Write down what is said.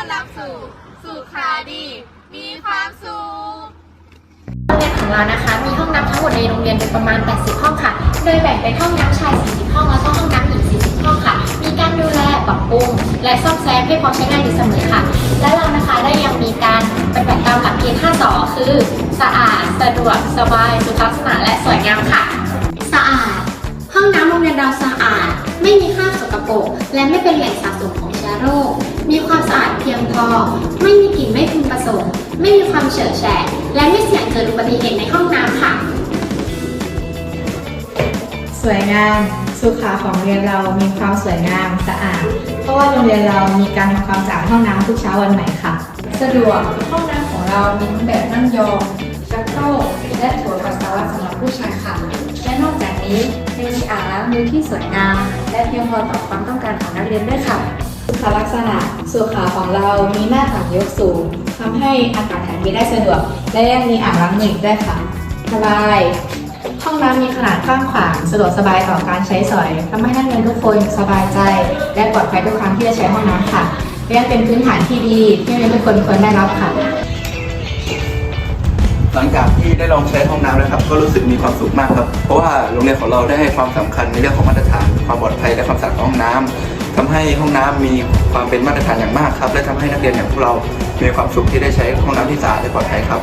อนรับสู่สุขาดี มีความสุขโรงเรียนของเรานะคะ มีห้องน้ำทั้งหมดในโรงเรียนเป็นประมาณ 80 ห้องค่ะ โดยแบ่งเป็นห้องน้ำชาย 40 ห้อง แล้วก็ห้องน้ำหญิง 40 ห้องค่ะ มีการดูแลปรับปรุง และซ่อมแซมให้พร้อมใช้งานอยู่เสมอค่ะ และเรานะคะได้ยังมีการปฏิบัติตามหลักเกณฑ์5สอคือ สะอาด สะดวก สบาย สุขลักษณะ และสวยงามค่ะ สะอาด ห้องน้ำโรงเรียนเราสะอาด ไม่มีคราบสกปรก และไม่เป็นแหล่งสะสมของ เชื้อโรค มีความสะอาดเพียงพอ ไม่มีกลิ่นไม่พึงประสงค์ ไม่มีความเฉอะแฉะ และไม่เสี่ยงเกิดอุบัติเหตุในห้องน้ำค่ะ สวยงามสุขาของเรียนเรามีความสวยงามสะอาด เพราะว่าโรงเรียนเรามีการทำความสะอาดห้องน้ำทุกเช้าวันใหม่ค่ะ สะดวกห้องน้ำของเรามีทั้งแบบนั่งยองชักโครกและโถปัสสาวะสำหรับผู้ชายค่ะ และนอกจากนี้ยังมีอ่างล้างมือที่สวยงาม และเพียงพอต่อความต้องการของนักเรียนด้วยค่ะุขลักษณะสุขาของเรามีหน้าต่างยกสูงทำให้อากาศถ่ายเทได้สะดวก และยังมีอ่างล้างมืออีกด้วยค่ะสบาย ห้องน้ำมีขนาดกว้างขวางสะดวกสบายต่อการใช้สอยทำให้นักเรียนทุกคนสบายใจ และปลอดภัยทุกครั้งที่จะใช้ห้องน้ำค่ะและยังเป็นพื้นฐานที่ดี ที่นักเรียนทุกคนควรได้รับค่ะ หลังจากที่ได้ลองใช้ห้องน้ำแล้วครับก็รู้สึกมีความสุขมากครับ เพราะว่าโรงเรียนของเราได้ให้ความสำคัญในเรื่องของมาตรฐานความปลอดภัยและความสะอาดของห้องน้ำ ทำให้ห้องน้ำมีความเป็นมาตรฐานอย่างมากครับ และทำให้นักเรียนอย่างพวกเรา มีความสุขที่ได้ใช้ห้องน้ำที่สะอาดและปลอดภัยครับ